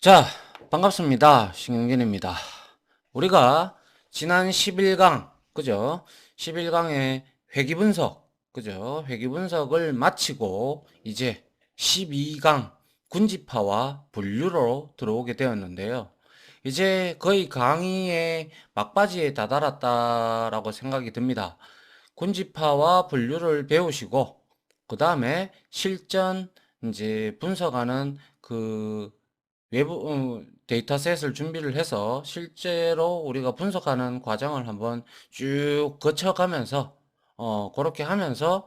자, 반갑습니다. 신경진입니다. 우리가 지난 11강, 그죠? 11강의 회귀 분석, 그죠? 회귀 분석을 마치고 이제 12강 군지파와 분류로 들어오게 되었는데요. 이제 거의 강의의 막바지에 다다랐다라고 생각이 듭니다. 군지파와 분류를 배우시고, 그 다음에 실전 이제 분석하는 그 외부 어, 데이터셋을 준비를 해서 실제로 우리가 분석하는 과정을 한번 쭉 거쳐가면서 어 그렇게 하면서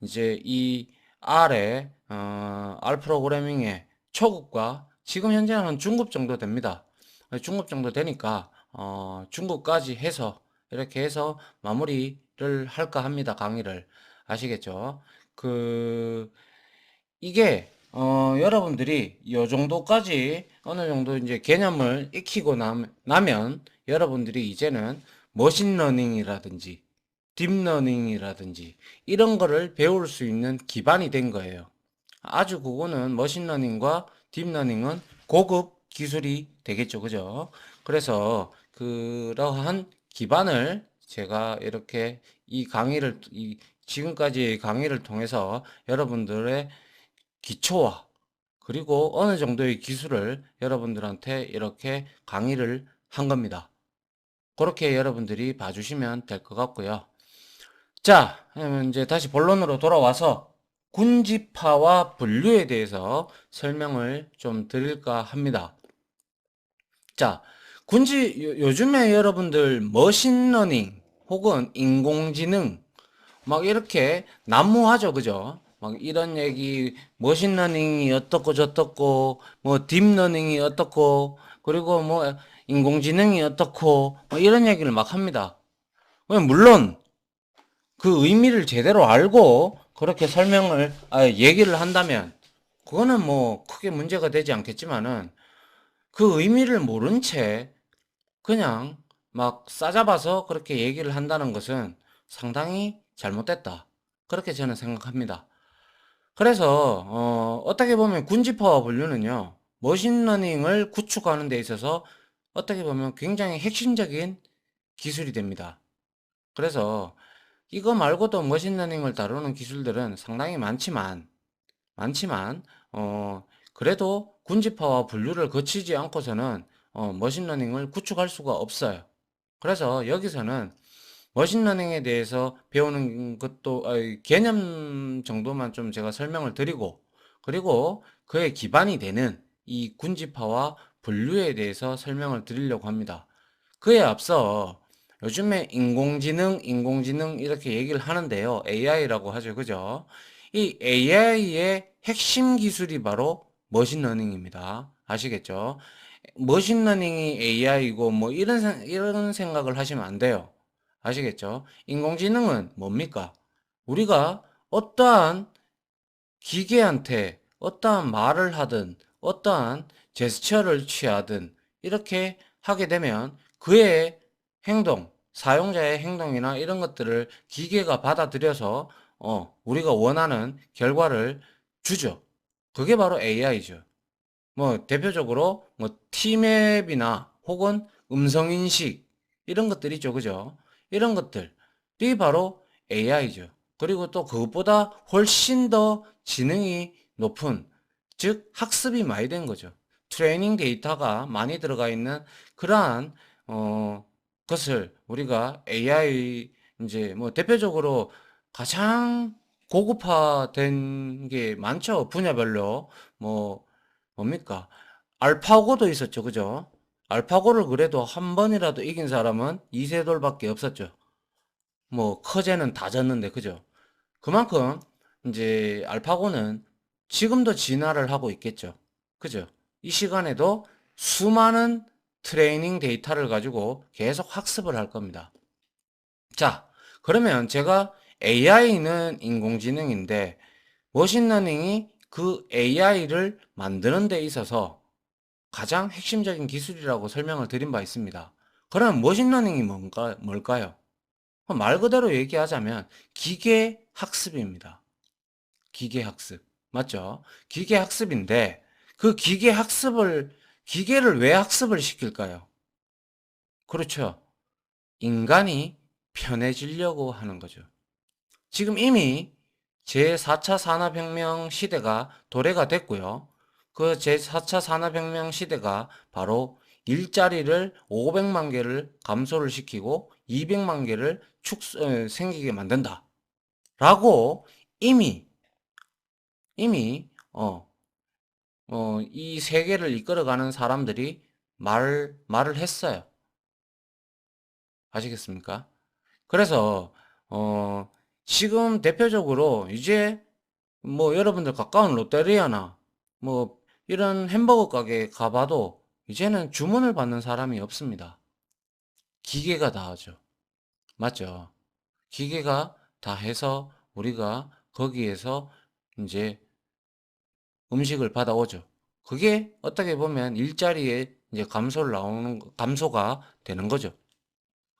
이제 이 R의 어, R 프로그래밍의 초급과 지금 현재는 한 중급 정도 됩니다. 중급 정도 되니까 어 중급까지 해서 이렇게 해서 마무리를 할까 합니다. 강의를 아시겠죠? 그 이게 어, 여러분들이 이 정도까지 어느 정도 이제 개념을 익히고 남, 나면 여러분들이 이제는 머신러닝이라든지 딥러닝이라든지 이런 거를 배울 수 있는 기반이 된 거예요. 아주 그거는 머신러닝과 딥러닝은 고급 기술이 되겠죠. 그죠? 그래서 그러한 기반을 제가 이렇게 이 강의를 이 지금까지의 강의를 통해서 여러분들의 기초와 그리고 어느 정도의 기술을 여러분들한테 이렇게 강의를 한 겁니다. 그렇게 여러분들이 봐주시면 될 것 같고요. 자, 이제 다시 본론으로 돌아와서 군지파와 분류에 대해서 설명을 좀 드릴까 합니다. 자, 군지, 요- 요즘에 여러분들 머신러닝 혹은 인공지능 막 이렇게 난무하죠, 그죠? 막 이런 얘기, 머신러닝이 어떻고 저떻고, 뭐 딥러닝이 어떻고, 그리고 뭐 인공지능이 어떻고, 뭐 이런 얘기를 막 합니다. 왜 물론 그 의미를 제대로 알고 그렇게 설명을, 아, 얘기를 한다면, 그거는 뭐 크게 문제가 되지 않겠지만은 그 의미를 모른 채 그냥 막 싸잡아서 그렇게 얘기를 한다는 것은 상당히 잘못됐다. 그렇게 저는 생각합니다. 그래서 어, 어떻게 보면 군지파와 분류는요, 머신러닝을 구축하는 데 있어서 어떻게 보면 굉장히 핵심적인 기술이 됩니다. 그래서 이거 말고도 머신러닝을 다루는 기술들은 상당히 많지만, 많지만, 어, 그래도 군지파와 분류를 거치지 않고서는 어, 머신러닝을 구축할 수가 없어요. 그래서 여기서는 머신러닝에 대해서 배우는 것도 아이, 개념 정도만 좀 제가 설명을 드리고 그리고 그의 기반이 되는 이 군지파와 분류에 대해서 설명을 드리려고 합니다. 그에 앞서 요즘에 인공지능, 인공지능 이렇게 얘기를 하는데요. AI라고 하죠. 그죠? 이 AI의 핵심 기술이 바로 머신러닝입니다. 아시겠죠? 머신러닝이 AI고 뭐 이런 생- 이런 생각을 하시면 안 돼요. 아시겠죠? 인공지능은 뭡니까? 우리가 어떠한 기계한테 어떠한 말을 하든 어떠한 제스처를 취하든 이렇게 하게 되면 그의 행동, 사용자의 행동이나 이런 것들을 기계가 받아들여서 어, 우리가 원하는 결과를 주죠. 그게 바로 AI죠. 뭐 대표적으로 뭐 티맵이나 혹은 음성인식 이런 것들 있죠. 그죠? 이런 것들이 바로 AI죠. 그리고 또 그것보다 훨씬 더 지능이 높은 즉 학습이 많이 된 거죠. 트레이닝 데이터가 많이 들어가 있는 그러한 어 것을 우리가 AI 이제 뭐 대표적으로 가장 고급화된 게 많죠. 분야별로 뭐 뭡니까? 알파고도 있었죠. 그죠? 알파고를 그래도 한 번이라도 이긴 사람은 이세돌밖에 없었죠. 뭐 커제는 다 졌는데 그죠? 그만큼 이제 알파고는 지금도 진화를 하고 있겠죠. 그죠? 이 시간에도 수많은 트레이닝 데이터를 가지고 계속 학습을 할 겁니다. 자, 그러면 제가 AI는 인공지능인데 머신러닝이 그 AI를 만드는 데 있어서 가장 핵심적인 기술이라고 설명을 드린 바 있습니다. 그럼 머신러닝이 뭔가, 뭘까요? 말 그대로 얘기하자면 기계 학습입니다. 기계 학습. 맞죠? 기계 학습인데 그 기계 학습을 기계를 왜 학습을 시킬까요? 그렇죠. 인간이 편해지려고 하는 거죠. 지금 이미 제4차 산업혁명 시대가 도래가 됐고요. 그 제4차 산업혁명 시대가 바로 일자리를 500만 개를 감소를 시키고 200만 개를 축, 어, 생기게 만든다. 라고 이미, 이미, 어, 어, 이 세계를 이끌어가는 사람들이 말, 말을 했어요. 아시겠습니까? 그래서, 어, 지금 대표적으로 이제 뭐 여러분들 가까운 롯데리아나 뭐 이런 햄버거 가게 가봐도 이제는 주문을 받는 사람이 없습니다. 기계가 다 하죠. 맞죠? 기계가 다 해서 우리가 거기에서 이제 음식을 받아오죠. 그게 어떻게 보면 일자리에 이제 감소를 나오는, 거- 감소가 되는 거죠.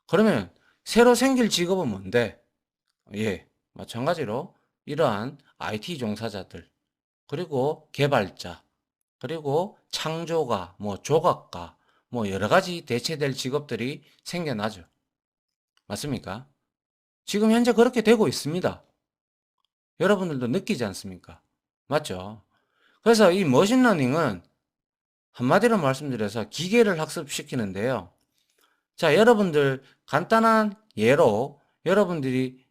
그러면 새로 생길 직업은 뭔데? 예, 마찬가지로 이러한 IT 종사자들, 그리고 개발자, 그리고 창조가, 뭐 조각가, 뭐 여러 가지 대체될 직업들이 생겨나죠. 맞습니까? 지금 현재 그렇게 되고 있습니다. 여러분들도 느끼지 않습니까? 맞죠? 그래서 이 머신러닝은 한마디로 말씀드려서 기계를 학습시키는데요. 자, 여러분들 간단한 예로 여러분들이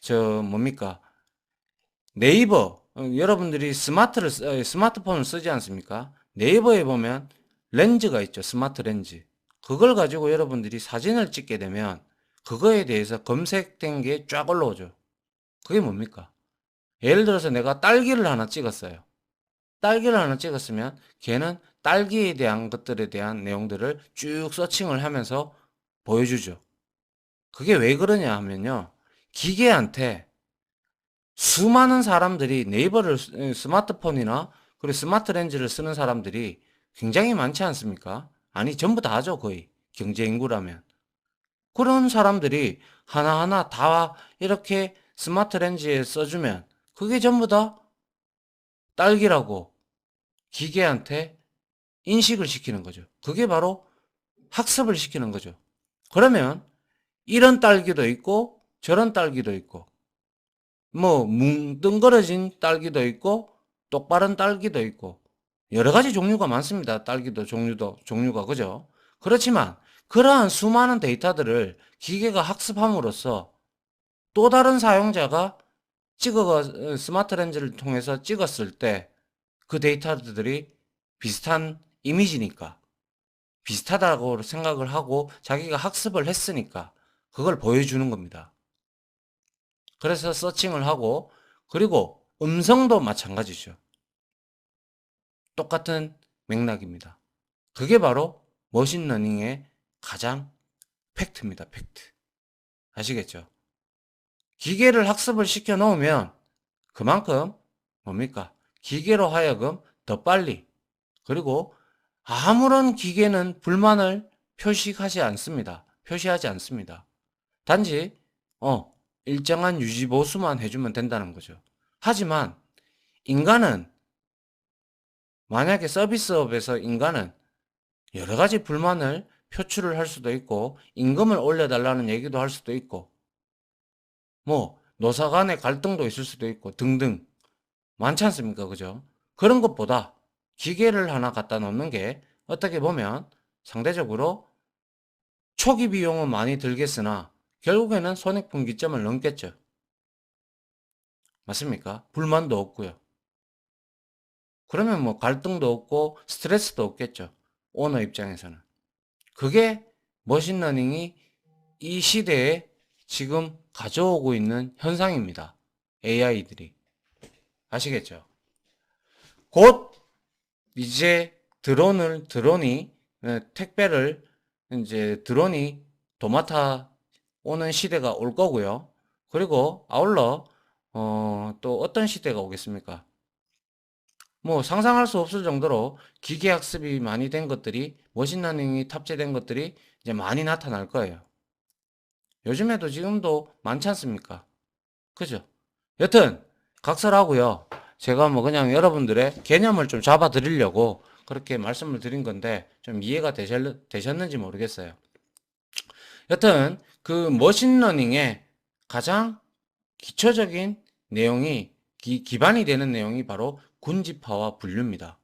저 뭡니까? 네이버 어, 여러분들이 스마트를 쓰- 어, 스마트폰을 쓰지 않습니까? 네이버에 보면 렌즈가 있죠. 스마트 렌즈. 그걸 가지고 여러분들이 사진을 찍게 되면 그거에 대해서 검색된 게 쫙 올라오죠. 그게 뭡니까? 예를 들어서 내가 딸기를 하나 찍었어요. 딸기를 하나 찍었으면 걔는 딸기에 대한 것들에 대한 내용들을 쭉 서칭을 하면서 보여주죠. 그게 왜 그러냐 하면요. 기계한테 수많은 사람들이 네이버를 쓰- 에, 스마트폰이나 그리고 스마트 렌즈를 쓰는 사람들이 굉장히 많지 않습니까? 아니 전부 다 하죠 거의 경제 인구라면 그런 사람들이 하나하나 다 이렇게 스마트 렌즈에 써주면 그게 전부 다 딸기라고 기계한테 인식을 시키는 거죠. 그게 바로 학습을 시키는 거죠. 그러면 이런 딸기도 있고 저런 딸기도 있고 뭐 뭉뚱그러진 딸기도 있고 똑바른 딸기도 있고 여러 가지 종류가 많습니다. 딸기도 종류도 종류가 그죠? 그렇지만 그러한 수많은 데이터들을 기계가 학습함으로써 또 다른 사용자가 찍어 스마트 렌즈를 통해서 찍었을 때 그 데이터들이 비슷한 이미지니까 비슷하다고 생각을 하고 자기가 학습을 했으니까 그걸 보여주는 겁니다. 그래서 서칭을 하고 그리고 음성도 마찬가지죠. 똑같은 맥락입니다. 그게 바로 머신러닝의 가장 팩트입니다. 팩트. 아시겠죠? 기계를 학습을 시켜 놓으면 그만큼 뭡니까? 기계로 하여금 더 빨리 그리고 아무런 기계는 불만을 표시하지 않습니다. 표시하지 않습니다. 단지 어 일정한 유지 보수만 해주면 된다는 거죠. 하지만 인간은 만약에 서비스업에서 인간은 여러 가지 불만을 표출을 할 수도 있고 임금을 올려달라는 얘기도 할 수도 있고 뭐 노사 간의 갈등도 있을 수도 있고 등등 많지 않습니까? 그죠? 그런 것보다 기계를 하나 갖다 놓는 게 어떻게 보면 상대적으로 초기 비용은 많이 들겠으나 결국에는 손익분기점을 넘겠죠. 맞습니까? 불만도 없고요. 그러면 뭐 갈등도 없고 스트레스도 없겠죠. 오너 입장에서는. 그게 머신러닝이 이 시대에 지금 가져오고 있는 현상입니다. AI들이. 아시겠죠? 곧 이제 드론을 드론이 에, 택배를 이제 드론이 도맡아 오는 시대가 올 거고요. 그리고 아울러 어, 또 어떤 시대가 오겠습니까? 뭐 상상할 수 없을 정도로 기계 학습이 많이 된 것들이 머신러닝이 탑재된 것들이 이제 많이 나타날 거예요. 요즘에도 지금도 많지 않습니까? 그죠? 여튼 각설하고요. 제가 뭐 그냥 여러분들의 개념을 좀 잡아 드리려고 그렇게 말씀을 드린 건데 좀 이해가 되셨, 되셨는지 모르겠어요. 여튼 그 머신러닝의 가장 기초적인 내용이 기, 기반이 되는 내용이 바로 군집화와 분류입니다.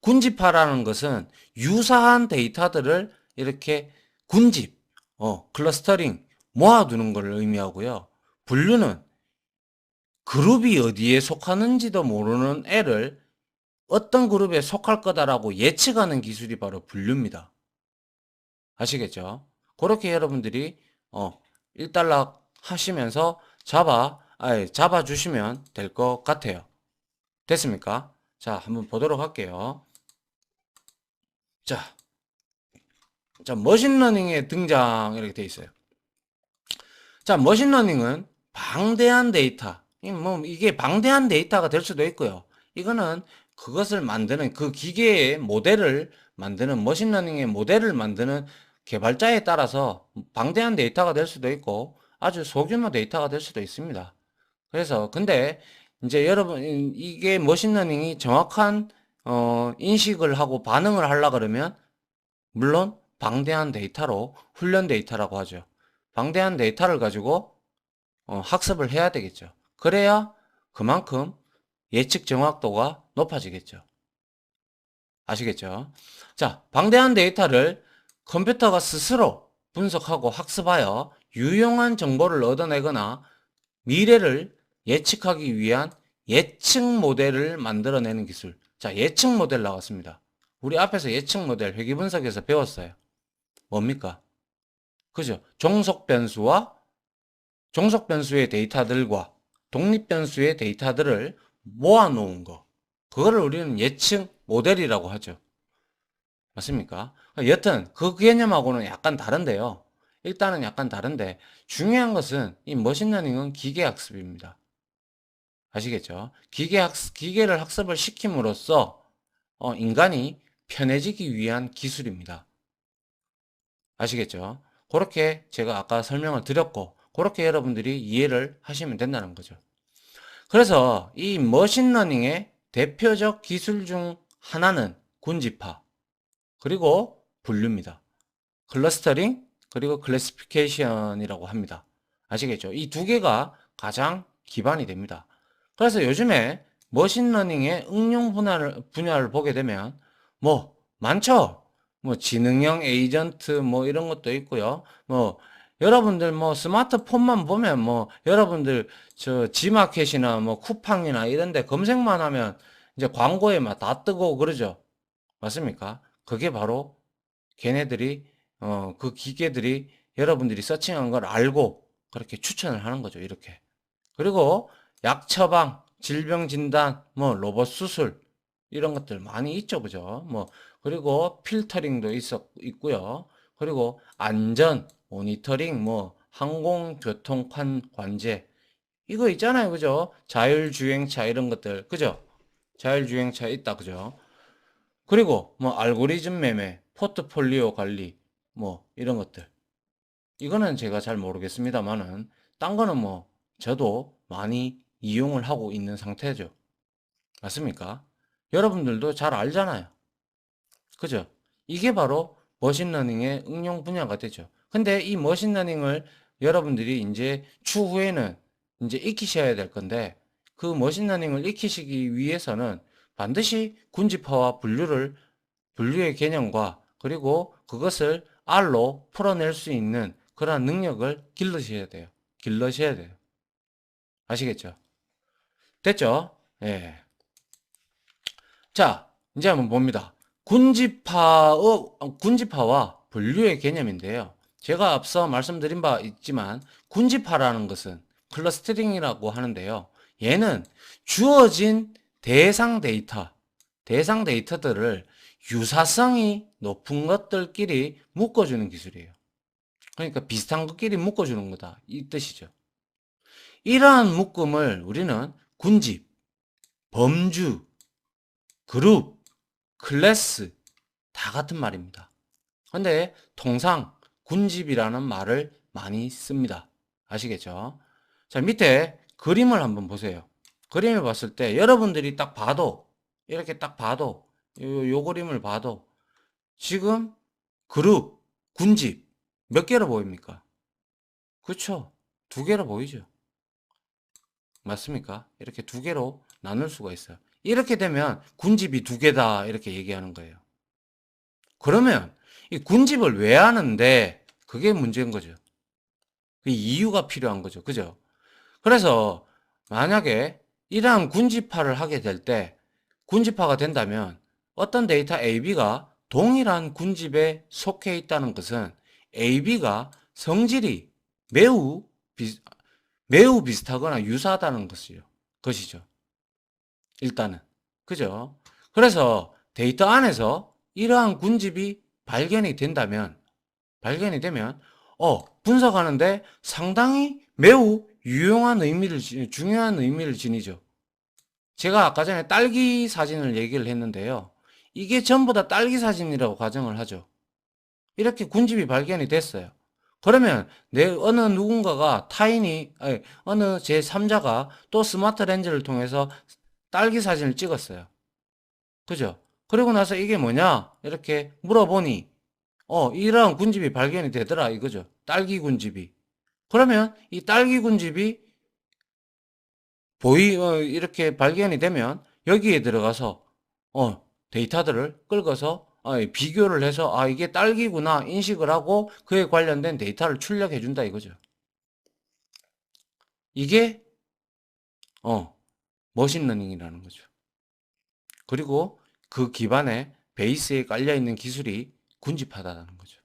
군집화라는 것은 유사한 데이터들을 이렇게 군집, 어, 클러스터링 모아두는 것을 의미하고요. 분류는 그룹이 어디에 속하는지도 모르는 애를 어떤 그룹에 속할 거다라고 예측하는 기술이 바로 분류입니다. 아시겠죠? 그렇게 여러분들이 어, 일단락 하시면서 잡아, 아니, 잡아 주시면 될 것 같아요. 됐습니까? 자, 한번 보도록 할게요. 자, 자, 머신러닝의 등장 이렇게 돼 있어요. 자, 머신러닝은 방대한 데이터, 이뭐 이게 방대한 데이터가 될 수도 있고요. 이거는 그것을 만드는 그 기계의 모델을 만드는 머신러닝의 모델을 만드는 개발자에 따라서 방대한 데이터가 될 수도 있고 아주 소규모 데이터가 될 수도 있습니다. 그래서 근데 이제 여러분 이- 이게 머신러닝이 정확한 어, 인식을 하고 반응을 하려 그러면 물론 방대한 데이터로 훈련 데이터라고 하죠. 방대한 데이터를 가지고 어, 학습을 해야 되겠죠. 그래야 그만큼 예측 정확도가 높아지겠죠. 아시겠죠? 자, 방대한 데이터를 컴퓨터가 스스로 분석하고 학습하여 유용한 정보를 얻어내거나 미래를 예측하기 위한 예측 모델을 만들어내는 기술. 자, 예측 모델 나왔습니다. 우리 앞에서 예측 모델 회귀 분석에서 배웠어요. 뭡니까? 그죠? 종속 변수와 종속 변수의 데이터들과 독립 변수의 데이터들을 모아 놓은 거. 그거를 우리는 예측 모델이라고 하죠. 맞습니까? 여튼 그 개념하고는 약간 다른데요. 일단은 약간 다른데 중요한 것은 이 머신러닝은 기계 학습입니다. 아시겠죠? 기계 학습, 기계를 학습을 시킴으로써 어, 인간이 편해지기 위한 기술입니다. 아시겠죠? 그렇게 제가 아까 설명을 드렸고 그렇게 여러분들이 이해를 하시면 된다는 거죠. 그래서 이 머신러닝의 대표적 기술 중 하나는 군집화 그리고 분류입니다. 클러스터링 그리고 클래시피케이션이라고 합니다. 아시겠죠? 이 두 개가 가장 기반이 됩니다. 그래서 요즘에 머신러닝의 응용 분야를, 분야를 보게 되면 뭐 많죠. 뭐 지능형 에이전트 뭐 이런 것도 있고요. 뭐 여러분들 뭐 스마트폰만 보면 뭐 여러분들 저 지마켓이나 뭐 쿠팡이나 이런 데 검색만 하면 이제 광고에 막 다 뜨고 그러죠. 맞습니까? 그게 바로 걔네들이 어 그 기계들이 여러분들이 서칭한 걸 알고 그렇게 추천을 하는 거죠. 이렇게. 그리고 약 처방, 질병 진단, 뭐 로봇 수술 이런 것들 많이 있죠. 그죠? 뭐 그리고 필터링도 있었 있고요. 그리고 안전 모니터링 뭐 항공 교통 관 관제 이거 있잖아요. 그죠? 자율 주행차 이런 것들. 그죠? 자율 주행차 있다. 그죠? 그리고 뭐 알고리즘 매매, 포트폴리오 관리 뭐 이런 것들. 이거는 제가 잘 모르겠습니다만은 딴 거는 뭐 저도 많이 이용을 하고 있는 상태죠. 맞습니까? 여러분들도 잘 알잖아요. 그죠? 이게 바로 머신러닝의 응용 분야가 되죠. 근데 이 머신러닝을 여러분들이 이제 추후에는 이제 익히셔야 될 건데 그 머신러닝을 익히시기 위해서는 반드시 군집화와 분류를 분류의 개념과 그리고 그것을 R로 풀어낼 수 있는 그러한 능력을 길러셔야 돼요. 길러셔야 돼요. 아시겠죠? 됐죠? 예. 자, 이제 한번 봅니다. 군집화의, 어, 군집화와 분류의 개념인데요. 제가 앞서 말씀드린 바 있지만, 군집화라는 것은 클러스터링이라고 하는데요. 얘는 주어진 대상 데이터, 대상 데이터들을 유사성이 높은 것들끼리 묶어주는 기술이에요. 그러니까 비슷한 것끼리 묶어주는 거다. 이 뜻이죠. 이러한 묶음을 우리는 군집, 범주, 그룹, 클래스 다 같은 말입니다. 근데 통상 군집이라는 말을 많이 씁니다. 아시겠죠? 자, 밑에 그림을 한번 보세요. 그림을 봤을 때 여러분들이 딱 봐도 이렇게 딱 봐도 요, 요 그림을 봐도 지금 그룹, 군집 몇 개로 보입니까? 그쵸? 두 개로 보이죠? 맞습니까? 이렇게 두 개로 나눌 수가 있어요. 이렇게 되면 군집이 두 개다 이렇게 얘기하는 거예요. 그러면 이 군집을 왜 하는데 그게 문제인 거죠. 그 이유가 필요한 거죠. 그죠? 그래서 만약에 이러한 군집화를 하게 될 때 군집화가 된다면 어떤 데이터 AB가 동일한 군집에 속해 있다는 것은 AB가 성질이 매우 비, 매우 비슷하거나 유사하다는 것이요. 것이죠. 일단은. 그죠? 그래서 데이터 안에서 이러한 군집이 발견이 된다면, 발견이 되면, 어, 분석하는데 상당히 매우 유용한 의미를, 지- 중요한 의미를 지니죠. 제가 아까 전에 딸기 사진을 얘기를 했는데요. 이게 전부 다 딸기 사진이라고 가정을 하죠. 이렇게 군집이 발견이 됐어요. 그러면 내 어느 누군가가 타인이 아니, 어느 제 3자가 또 스마트 렌즈를 통해서 딸기 사진을 찍었어요. 그죠? 그리고 나서 이게 뭐냐? 이렇게 물어보니 어, 이러한 군집이 발견이 되더라 이거죠. 딸기 군집이. 그러면 이 딸기 군집이 보이 어, 이렇게 발견이 되면 여기에 들어가서 어, 데이터들을 끌어서 아, 비교를 해서 아 이게 딸기구나 인식을 하고 그에 관련된 데이터를 출력해 준다 이거죠. 이게 어 머신러닝이라는 거죠. 그리고 그 기반에 베이스에 깔려 있는 기술이 군집하다는 거죠.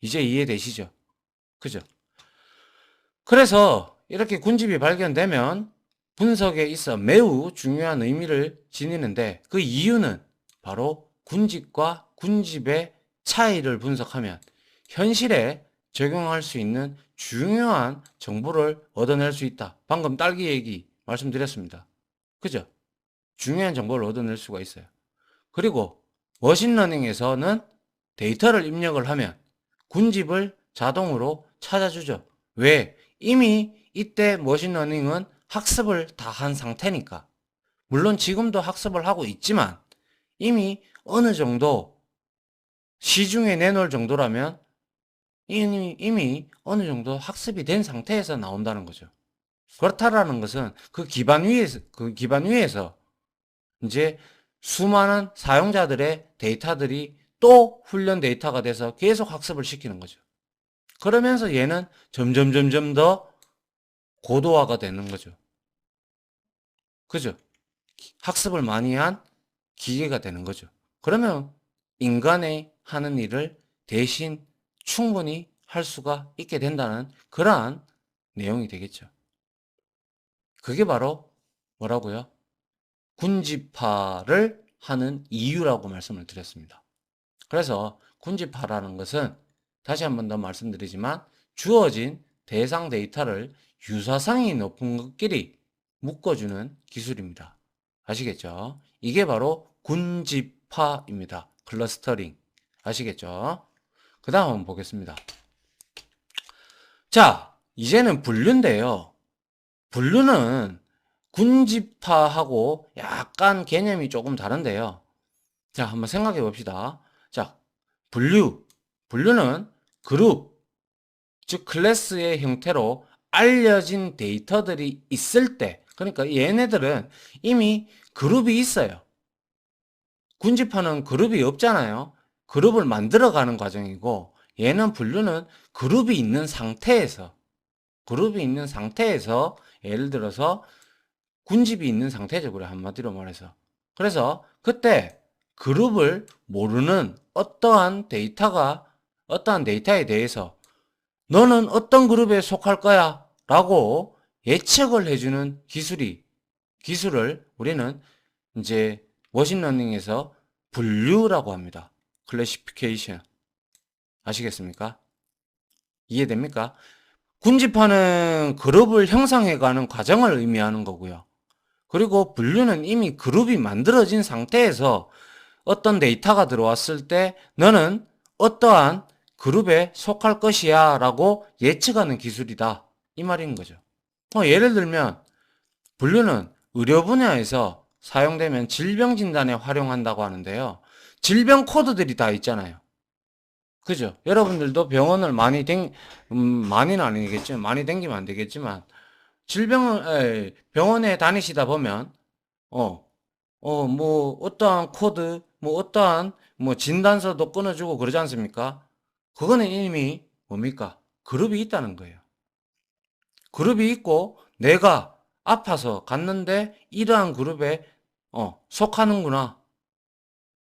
이제 이해되시죠? 그죠? 그래서 이렇게 군집이 발견되면 분석에 있어 매우 중요한 의미를 지니는데 그 이유는 바로 군집과 군집의 차이를 분석하면 현실에 적용할 수 있는 중요한 정보를 얻어낼 수 있다. 방금 딸기 얘기 말씀드렸습니다. 그죠? 중요한 정보를 얻어낼 수가 있어요. 그리고 머신러닝에서는 데이터를 입력을 하면 군집을 자동으로 찾아주죠. 왜? 이미 이때 머신러닝은 학습을 다 한 상태니까. 물론 지금도 학습을 하고 있지만 이미 어느 정도 시중에 내놓을 정도라면 이미, 이미 어느 정도 학습이 된 상태에서 나온다는 거죠. 그렇다라는 것은 그 기반 위에서, 그 기반 위에서 이제 수많은 사용자들의 데이터들이 또 훈련 데이터가 돼서 계속 학습을 시키는 거죠. 그러면서 얘는 점점 점점 더 고도화가 되는 거죠. 그죠? 학습을 많이 한 기계가 되는 거죠. 그러면 인간의 하는 일을 대신 충분히 할 수가 있게 된다는 그러한 내용이 되겠죠. 그게 바로 뭐라고요? 군집화를 하는 이유라고 말씀을 드렸습니다. 그래서 군집화라는 것은 다시 한 번 더 말씀드리지만 주어진 대상 데이터를 유사성이 높은 것끼리 묶어주는 기술입니다. 아시겠죠? 이게 바로 군집화입니다. 클러스터링. 아시겠죠? 그 다음 보겠습니다. 자, 이제는 분류인데요. 분류는 군집화하고 약간 개념이 조금 다른데요. 자, 한번 생각해 봅시다. 자, 분류. 분류는 그룹, 즉 클래스의 형태로 알려진 데이터들이 있을 때, 그러니까 얘네들은 이미 그룹이 있어요. 군집화는 그룹이 없잖아요. 그룹을 만들어가는 과정이고, 얘는 분류는 그룹이 있는 상태에서, 그룹이 있는 상태에서, 예를 들어서 군집이 있는 상태죠. 그래, 한마디로 말해서. 그래서 그때 그룹을 모르는 어떠한 데이터가, 어떠한 데이터에 대해서 너는 어떤 그룹에 속할 거야? 라고 예측을 해주는 기술이, 기술을 우리는 이제 머신러닝에서 분류라고 합니다. 클래시피케이션. 아시겠습니까? 이해됩니까? 군집하는 그룹을 형성해가는 과정을 의미하는 거고요. 그리고 분류는 이미 그룹이 만들어진 상태에서 어떤 데이터가 들어왔을 때 너는 어떠한 그룹에 속할 것이야 라고 예측하는 기술이다. 이 말인 거죠. 뭐 예를 들면 분류는 의료 분야에서 사용되면 질병 진단에 활용한다고 하는데요. 질병 코드들이 다 있잖아요. 그죠? 여러분들도 병원을 많이 댕, 음, 많이는 아니겠지만, 많이 댕기면 안 되겠지만, 질병을, 에, 병원에 다니시다 보면, 어, 어, 뭐, 어떠한 코드, 뭐, 어떠한, 뭐, 진단서도 끊어주고 그러지 않습니까? 그거는 이미 뭡니까? 그룹이 있다는 거예요. 그룹이 있고, 내가 아파서 갔는데, 이러한 그룹에, 어, 속하는구나.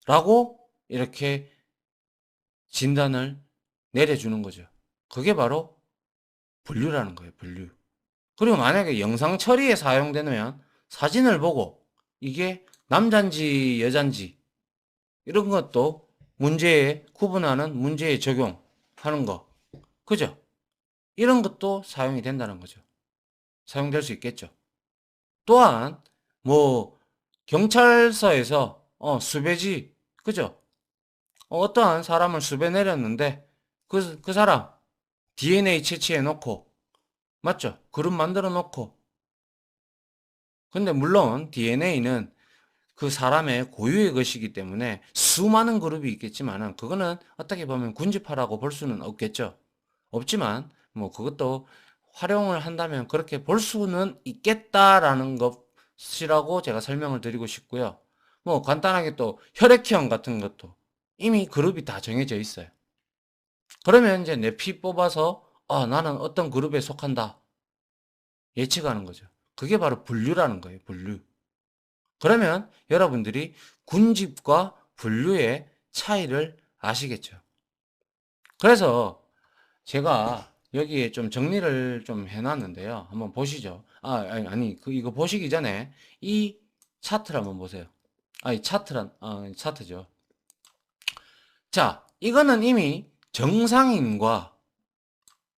라고, 이렇게 진단을 내려주는 거죠. 그게 바로 분류라는 거예요, 분류. 그리고 만약에 영상 처리에 사용되면 사진을 보고 이게 남잔지 여잔지 이런 것도 문제에 구분하는 문제에 적용하는 거. 그죠? 이런 것도 사용이 된다는 거죠. 사용될 수 있겠죠. 또한 뭐 경찰서에서 어 수배지 그죠? 어, 어떠한 사람을 수배 내렸는데 그, 그 사람 DNA 채취해 놓고 맞죠? 그룹 만들어 놓고 근데 물론 DNA는 그 사람의 고유의 것이기 때문에 수많은 그룹이 있겠지만은 그거는 어떻게 보면 군집화라고 볼 수는 없겠죠. 없지만 뭐 그것도 활용을 한다면 그렇게 볼 수는 있겠다라는 것이라고 제가 설명을 드리고 싶고요. 뭐 간단하게 또 혈액형 같은 것도 이미 그룹이 다 정해져 있어요. 그러면 이제 내 피 뽑아서 아, 나는 어떤 그룹에 속한다. 예측하는 거죠. 그게 바로 분류라는 거예요. 분류. 그러면 여러분들이 군집과 분류의 차이를 아시겠죠. 그래서 제가 여기에 좀 정리를 좀 해놨는데요. 한번 보시죠. 아, 아니, 아니, 그, 이거 보시기 전에 이 차트를 한번 보세요. 아니, 차트란, 아, 차트죠. 자, 이거는 이미 정상인과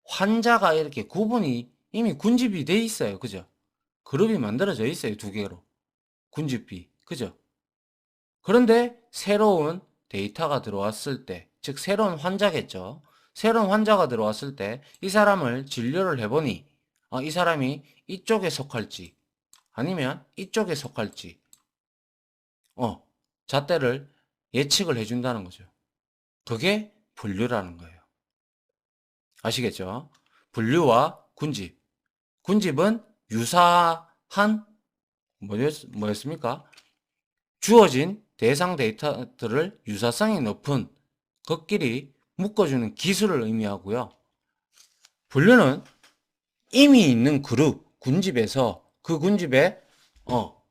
환자가 이렇게 구분이 이미 군집이 돼 있어요. 그죠? 그룹이 만들어져 있어요. 두 개로. 군집비. 그죠? 그런데 새로운 데이터가 들어왔을 때, 즉 새로운 환자겠죠. 새로운 환자가 들어왔을 때 이 사람을 진료를 해보니 어, 이 사람이 이쪽에 속할지 아니면 이쪽에 속할지 어, 잣대를 예측을 해준다는 거죠. 그게 분류라는 거예요. 아시겠죠? 분류와 군집. 군집은 유사한 뭐였, 뭐였 습니까? 주어진 대상 데이터들을 유사성이 높은 것끼리 묶어주는 기술을 의미하고요. 분류는 이미 있는 그룹, 군집에서 그 군집에 어,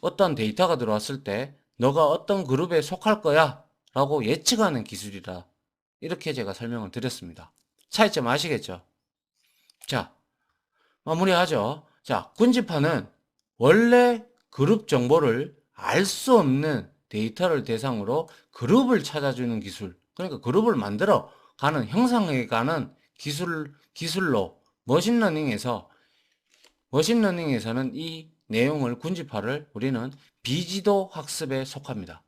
어떤 데이터가 들어왔을 때 너가 어떤 그룹에 속할 거야 라고 예측하는 기술이라 이렇게 제가 설명을 드렸습니다. 차이점 아시겠죠? 자, 마무리하죠. 자, 군집파는 원래 그룹 정보를 알 수 없는 데이터를 대상으로 그룹을 찾아주는 기술, 그러니까 그룹을 만들어 가는, 형성해 가는 기술, 기술로 머신러닝에서, 머신러닝에서는 이 내용을 군집화를 우리는 비지도 학습에 속합니다.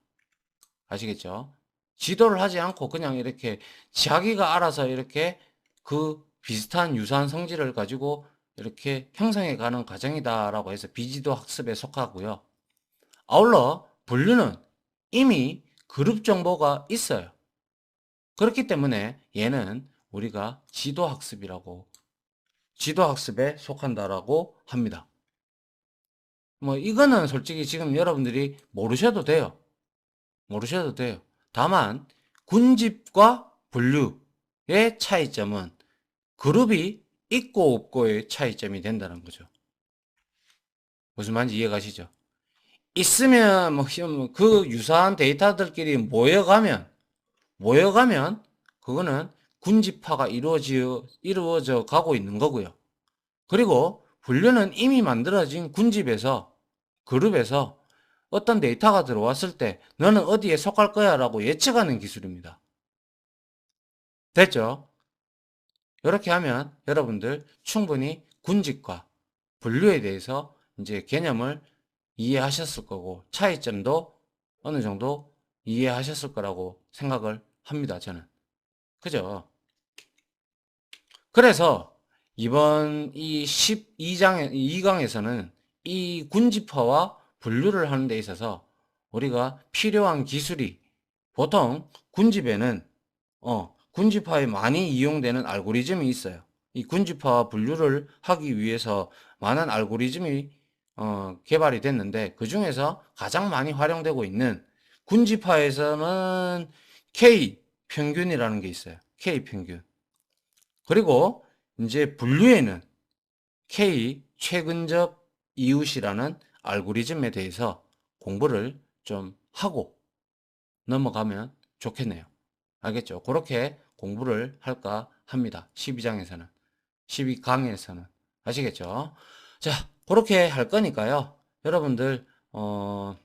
아시겠죠? 지도를 하지 않고 그냥 이렇게 자기가 알아서 이렇게 그 비슷한 유사한 성질을 가지고 이렇게 형성해 가는 과정이다라고 해서 비지도 학습에 속하고요. 아울러 분류는 이미 그룹 정보가 있어요. 그렇기 때문에 얘는 우리가 지도 학습이라고 지도 학습에 속한다라고 합니다. 뭐 이거는 솔직히 지금 여러분들이 모르셔도 돼요. 모르셔도 돼요. 다만 군집과 분류의 차이점은 그룹이 있고 없고의 차이점이 된다는 거죠. 무슨 말인지 이해가시죠? 있으면 뭐그 유사한 데이터들끼리 모여가면 모여가면 그거는 군집화가 이루어져 이루어져 가고 있는 거고요. 그리고 분류는 이미 만들어진 군집에서 그룹에서 어떤 데이터가 들어왔을 때 너는 어디에 속할 거야 라고 예측하는 기술입니다. 됐죠? 이렇게 하면 여러분들 충분히 군집과 분류에 대해서 이제 개념을 이해하셨을 거고 차이점도 어느 정도 이해하셨을 거라고 생각을 합니다. 저는. 그죠? 그래서 이번 이 12장, 2강에서는 이 군집화와 분류를 하는 데 있어서 우리가 필요한 기술이 보통 군집에는 어, 군집화에 많이 이용되는 알고리즘이 있어요. 이 군집화 분류를 하기 위해서 많은 알고리즘이 어, 개발이 됐는데 그 중에서 가장 많이 활용되고 있는 군집화에서는 K 평균이라는 게 있어요. K 평균. 그리고 이제 분류에는 K 최근접 이웃이라는 알고리즘에 대해서 공부를 좀 하고 넘어가면 좋겠네요. 알겠죠? 그렇게 공부를 할까 합니다. 12장에서는. 12강에서는. 아시겠죠? 자, 그렇게 할 거니까요. 여러분들, 어,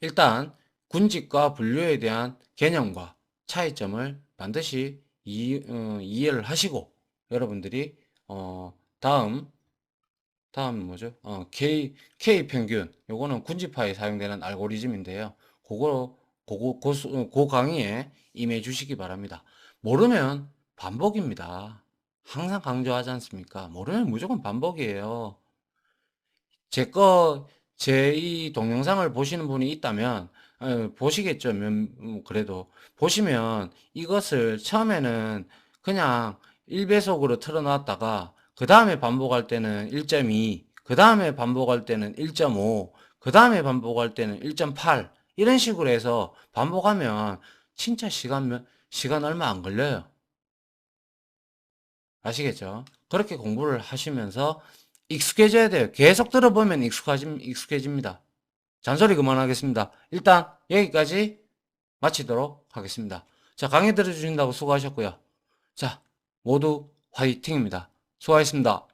일단 군집과 분류에 대한 개념과 차이점을 반드시 이, 어, 이해를 하시고 여러분들이 어, 다음 다음 뭐죠? 어, K K 평균 요거는 군집화에 사용되는 알고리즘인데요. 그거 수- 어, 그 강의에 임해 주시기 바랍니다. 모르면 반복입니다. 항상 강조하지 않습니까? 모르면 무조건 반복이에요. 제 거, 제 이 동영상을 보시는 분이 있다면, 어, 보시겠죠. 면- 음, 그래도. 보시면 이것을 처음에는 그냥 1배속으로 틀어놨다가, 그 다음에 반복할 때는 1.2, 그 다음에 반복할 때는 1.5, 그 다음에 반복할 때는 1.8, 이런 식으로 해서 반복하면 진짜 시간, 몇- 시간 얼마 안 걸려요. 아시겠죠? 그렇게 공부를 하시면서 익숙해져야 돼요. 계속 들어보면 익숙하지, 익숙해집니다. 잔소리 그만하겠습니다. 일단 여기까지 마치도록 하겠습니다. 자, 강의 들어주신다고 수고하셨고요. 자, 모두 화이팅입니다. 수고하셨습니다.